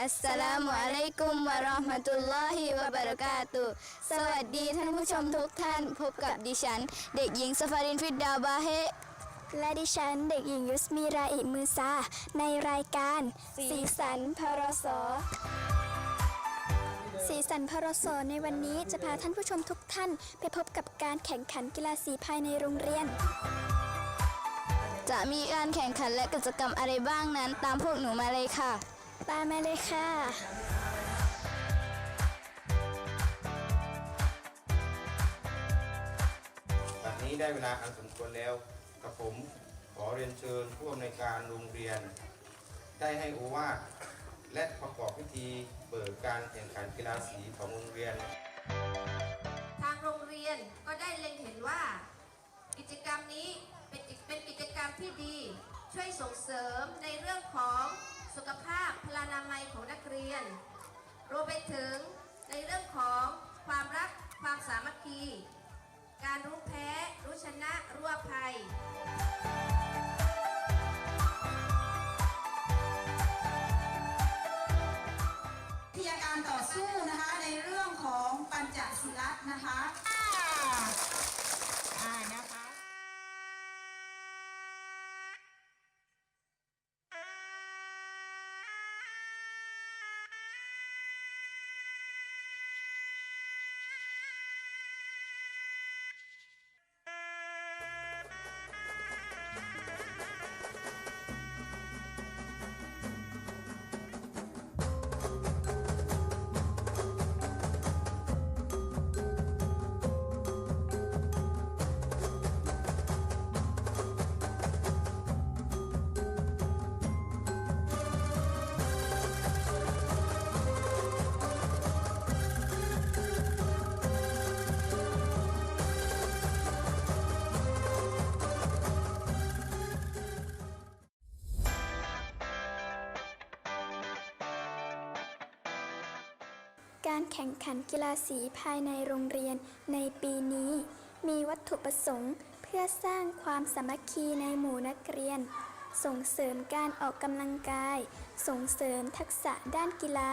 อัสสลามุอะลัยกุมวะเราะห์มะตุลลอฮิวะบะเราะกาตุฮ์สวัสดีท่านผู้ชมทุกท่านพบกับดิฉัน เด็กหญิงสฟารินฟิดดาวบาเฮและดิฉันเด็กหญิงยุสมีราอิมือซาในรายการ สีสันพรสสีสันพรสในวันนี้จะพาท่านผู้ชมทุกท่าน ไปพบกับการแข่งขันกีฬาสีภายในโรงเรียน จะมีการแข่งขันและกิจกรรมอะไรบ้างนั้น ตามพวกหนูมาเลยค่ะ ตามมาเลยค่ะบัดนี้ได้เวลาอันสมควรแล้วกับผมขอเรียนเชิญผู้อำนวยการโรงเรียน ได้ให้โอวาทและประกอบพิธีเปิดการแข่งขันกีฬาสีของโรงเรียน ทางโรงเรียนก็ได้เล็งเห็นว่า กิจกรรมนี้เป็นกิจเป็นกิจกรรมที่ดี ช่วยส่งเสริมในเรื่องของสุขภาพพลา นามัยของนักเรียน รวมไปถึงในเรื่องของความรักความสามัคคี การรู้แพ้ รู้ชนะรู้อภัยวิทยาการต่อสู้นะคะในเรื่องของปัญจศิลป์นะคะ การแข่งขันกีฬาสีภายในโรงเรียนในปีนี้ มีวัตถุประสงค์เพื่อสร้างความสามัคคีในหมู่นักเรียน ส่งเสริมการออกกำลังกาย ส่งเสริมทักษะด้านกีฬา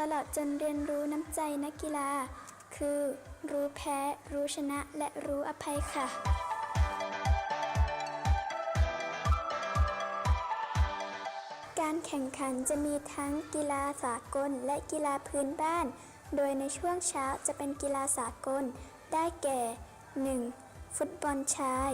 ตลอดจนเรียนรู้น้ำใจนักกีฬา คือ รู้แพ้ รู้ชนะและรู้อภัยค่ะ แข่งขันจะมีทั้งกีฬาสากลและกีฬาพื้นบ้าน โดยในช่วงเช้าจะเป็นกีฬาสากล ได้แก่ 1. ฟุตบอลชาย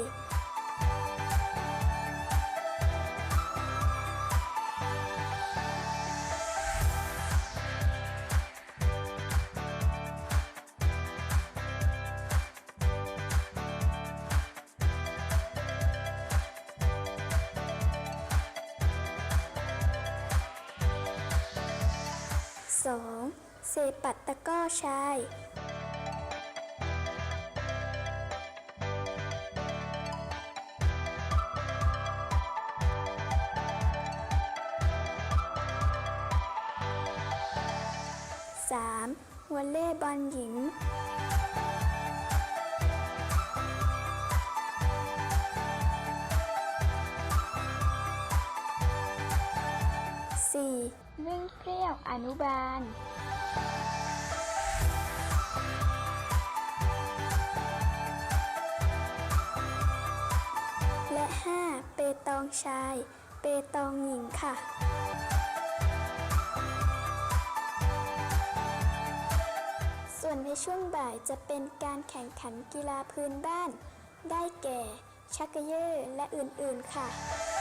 2. เซปัตตะก้อชาย 3. วอลเลย์บอลหญิง 4. วิ่งเปรี้ยวอนุบาล และ 5. เปตองชาย เปตองหญิงค่ะ ส่วนในช่วงบ่ายจะเป็นการแข่งขันกีฬาพื้นบ้าน ได้แก่ ชักเกยอร์และอื่นๆค่ะ